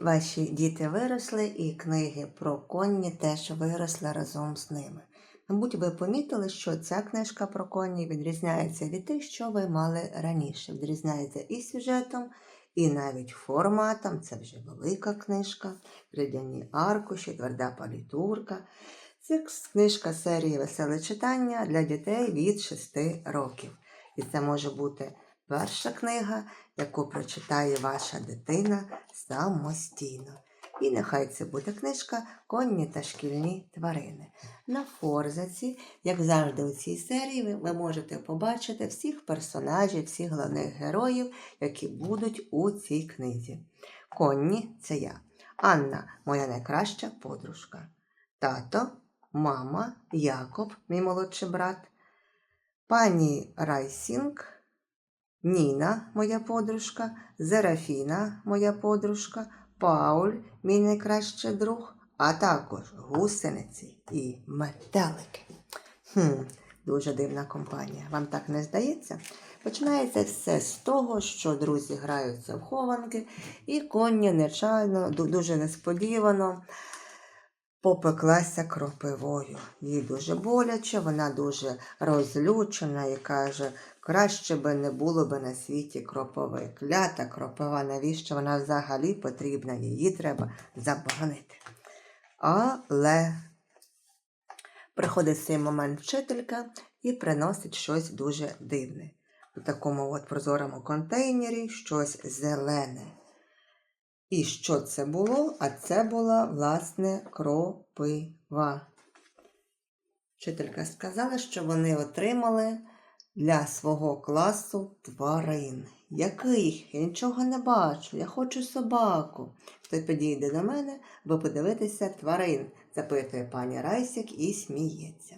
Ваші діти виросли, і книги про коні теж виросли разом з ними. Мабуть, ви помітили, що ця книжка про коні відрізняється від тих, що ви мали раніше. Відрізняється і сюжетом, і навіть форматом. Це вже велика книжка, рядяні аркуші, тверда палітурка. Це книжка серії Веселе читання для дітей від 6 років. І це може бути перша книга, яку прочитає ваша дитина самостійно. І нехай це буде книжка Конні та шкільні тварини. На форзаці, як завжди у цій серії, ви, ви можете побачити всіх персонажів, всіх головних героїв, які будуть у цій книзі. Конні це я. Анна, моя найкраща подружка. Тато, мама, Якоб, мій молодший брат, пані Райсінг, Ніна, моя подружка, Зерафіна, моя подружка, Пауль, мій найкращий друг, а також гусениці і метелики. Хм, дуже дивна компанія. Вам так не здається? Починається все з того, що друзі граються в хованки, і коні нечайно, дуже несподівано попеклася кропивою. Їй дуже боляче, вона дуже розлючена і каже, краще би не було би на світі кропови. Клята кропива, навіщо вона взагалі потрібна? Її треба заборонити. Але приходить в цей момент вчителька і приносить щось дуже дивне. У такому от прозорому контейнері щось зелене. І що це було? А це була, власне, кропива. Вчителька сказала, що вони отримали для свого класу тварин. Яких? Я нічого не бачу, я хочу собаку. Хто підійде до мене, аби подивитися тварин, запитує пані Райсік і сміється.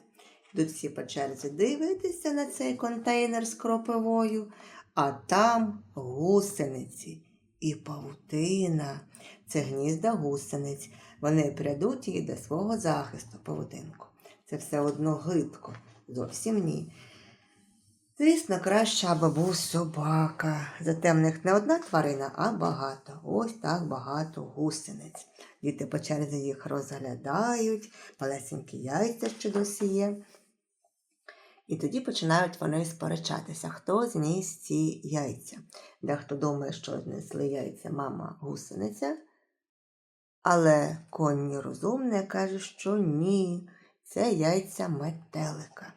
Йдуть всі по черзі дивитися на цей контейнер з кропивою, а там гусениці і павутина. Це гнізда гусениць. Вони прядуть її до свого захисту, павутинку. Це все одно гидко, зовсім ні. Звісно, краще, аби був собака. Зате в них не одна тварина, а багато. Ось так багато гусениць. Діти по черзі їх розглядають, малесенькі яйця ще досі. І тоді починають вони сперечатися, хто зніс ці яйця. Дехто думає, що знесли яйця мама гусениця, але конні розумне каже, що ні, це яйця метелика.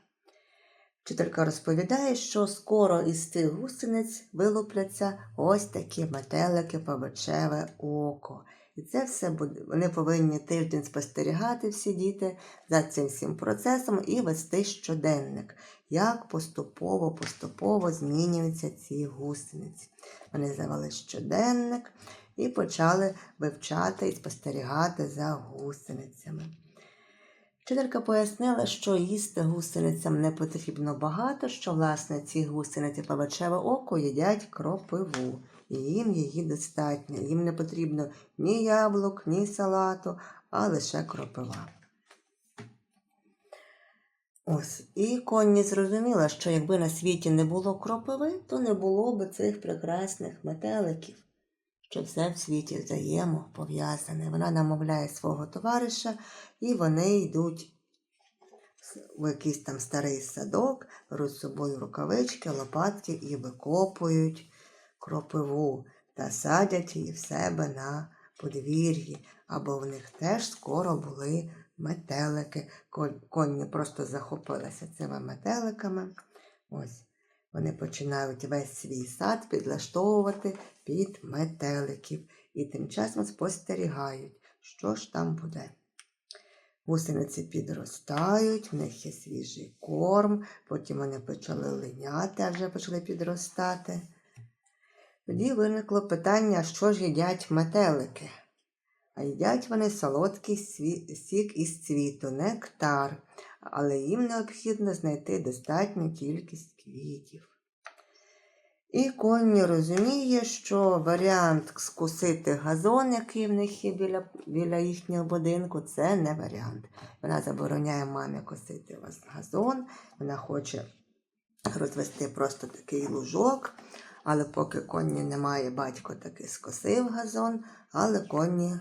Вчителька розповідає, що скоро із цих гусениць вилупляться ось такі метелики павичеве око. І це все буде. Вони повинні тиждень спостерігати всі діти за цим всім процесом і вести щоденник, як поступово, поступово змінюються ці гусениці. Вони завели щоденник і почали вивчати і спостерігати за гусеницями. Вчителька пояснила, що їсти гусеницям не потрібно багато, що власне ці гусениці павичеве око їдять кропиву, і їм її достатньо. Їм не потрібно ні яблук, ні салату, а лише кропива. Ось, і Конні зрозуміла, що якби на світі не було кропиви, то не було б цих прекрасних метеликів, що все в світі взаємопов'язане. Вона намовляє свого товариша, і вони йдуть в якийсь там старий садок, беруть з собою рукавички, лопатки і викопують кропиву та садять її в себе на подвір'ї, або в них теж скоро були метелики. Конні просто захопилися цими метеликами. Ось. Вони починають весь свій сад підлаштовувати під метеликів і тим часом спостерігають, що ж там буде. Гусениці підростають, в них є свіжий корм, потім вони почали линяти, а вже почали підростати. Тоді виникло питання, що ж їдять метелики. А їдять вони солодкий сік із цвіту, нектар, але їм необхідно знайти достатню кількість квітів. І Конні розуміє, що варіант скусити газон, який в них є біля, біля їхнього будинку, це не варіант. Вона забороняє мамі косити газон, вона хоче розвести просто такий лужок, Але поки коні немає, батько таки скосив газон, але коні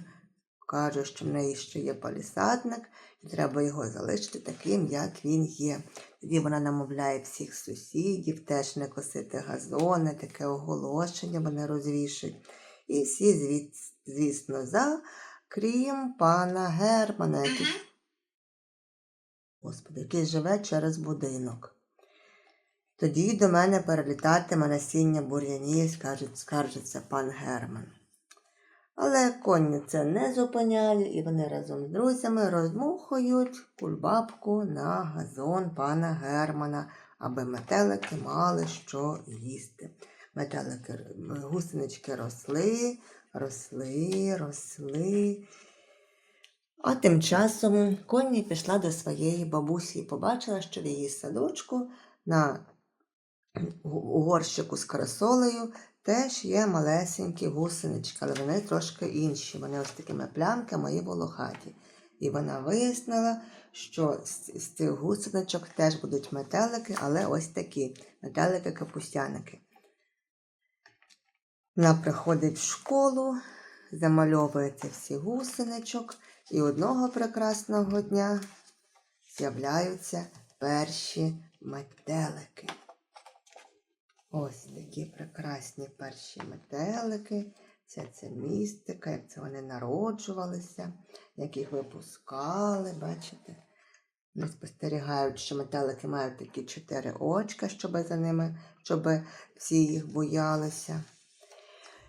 каже, що в неї ще є палісадник, і треба його залишити таким, як він є. Тоді вона намовляє всіх сусідів теж не косити газони, таке оголошення вони розвішують. І всі, звісно, за, крім пана Германа, який, Господи, який живе через будинок. Тоді до мене перелітатиме насіння бур'янів, скаржиться пан Герман. Але коні це не зупиняє, і вони разом з друзями розмухують кульбабку на газон пана Германа, аби метелики мали що їсти. Метелики, гусенички росли, росли, росли. А тим часом Конні пішла до своєї бабусі і побачила, що в її садочку на у горщику з красолею теж є малесенькі гусенички, але вони трошки інші. Вони ось такими плямками і волохаті. І вона вияснила, що з, цих гусеничок теж будуть метелики, але ось такі метелики-капустяники. Вона приходить в школу, замальовує всі гусеничок, і одного прекрасного дня з'являються перші метелики. Ось такі прекрасні перші метелики. Вся ця містика, як це вони народжувалися, як їх випускали, бачите? Вони спостерігають, що метелики мають такі чотири очка, щоб за ними, щоб всі їх боялися.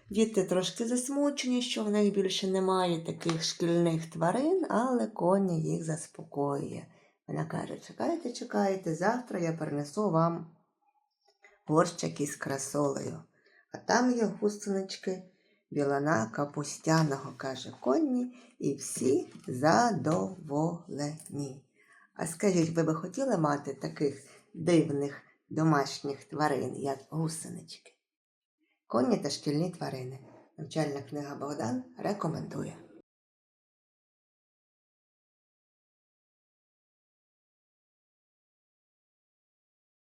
Діти трошки засмучені, що в них більше немає таких шкільних тварин, але коня їх заспокоює. Вона каже: чекайте, чекайте, завтра я принесу вам горщик із красолею. А там є гусенички білана капустяного, каже Конні, і всі задоволені. А скажіть, ви би хотіли мати таких дивних домашніх тварин, як гусенички? Конні та шкільні тварини. Навчальна книга Богдан рекомендує.